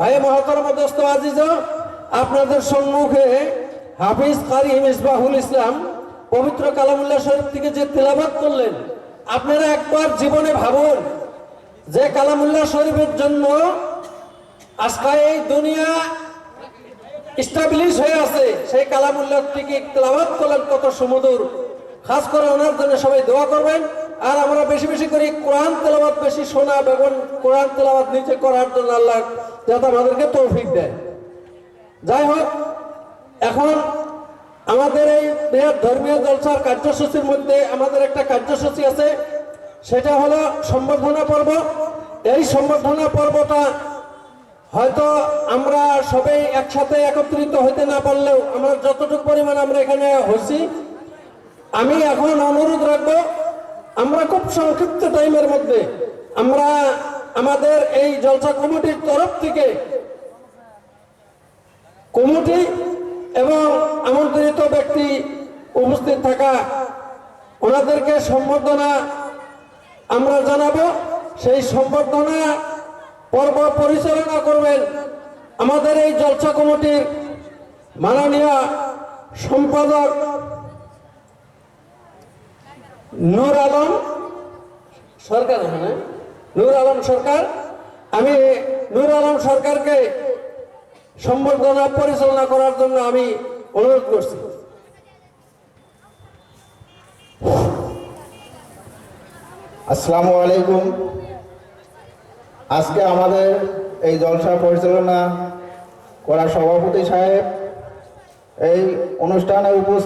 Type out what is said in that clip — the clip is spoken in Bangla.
ভাই মহতরম দোস্ত আজিজ, আপনাদের সম্মুখে হাফিজ কারি মিসবাহুল ইসলাম পবিত্র কালামুল্লাহ শরীফ থেকে যে তেলাবাত করলেন, আপনারা একবার জীবনে ভাবুন যে কালামুল্লাহ শরীফের জন্য আজকে এই দুনিয়া স্টাবলিশ হয়ে আছে। সেই কালামুল্লাহ থেকে তেলাবাত করলেন কত সুমধুর। খাস করে ওনার জন্য সবাই দোয়া করবেন। আর আমরা বেশি বেশি করে কোরআন তেলাবাত বেশি শোনা এবং কোরআন তেলাবাত নিচে করার জন্য আল্লাহ যাতে আমাদেরকে তৌফিক দেয়। যাই হোক, এখন আমাদের এই বৃহৎ ধর্মীয় জলসার কার্যসূচির মধ্যে আমাদের একটা কার্যসূচি আছে, সেটা হলো সম্বর্ধনা পর্ব। এই সম্বর্ধনা পর্বটা হয়তো আমরা সবাই একসাথে একত্রিত হইতে না পারলেও আমরা যতটুকু পরিমাণ আমরা এখানে হয়েছি আমি এখন অনুরোধ রাখব আমরা খুব সংক্ষিপ্ত টাইমের মধ্যে আমরা আমাদের এই জলসা কমিটির তরফ থেকে কমিটি এবং আমন্ত্রিত ব্যক্তি উপস্থিত থাকা ওনাদেরকে সম্বর্ধনা আমরা জানাব। সেই সম্বর্ধনা পর্ব পরিচালনা করবেন আমাদের এই জলসা কমিটির মাননীয় সম্পাদক নূর আলম সরকার হ্যাঁ নূর আলম সরকার? আমি নূর আলম সরকারকে সম্বর্ধনা পরিচালনা করার জন্য আমি অনুরোধ করছি। আসসালামু আলাইকুম। আজকে আমাদের এই জলসা পরিচালনা করা সভাপতি সাহেব এই অনুষ্ঠানে উপস্থিত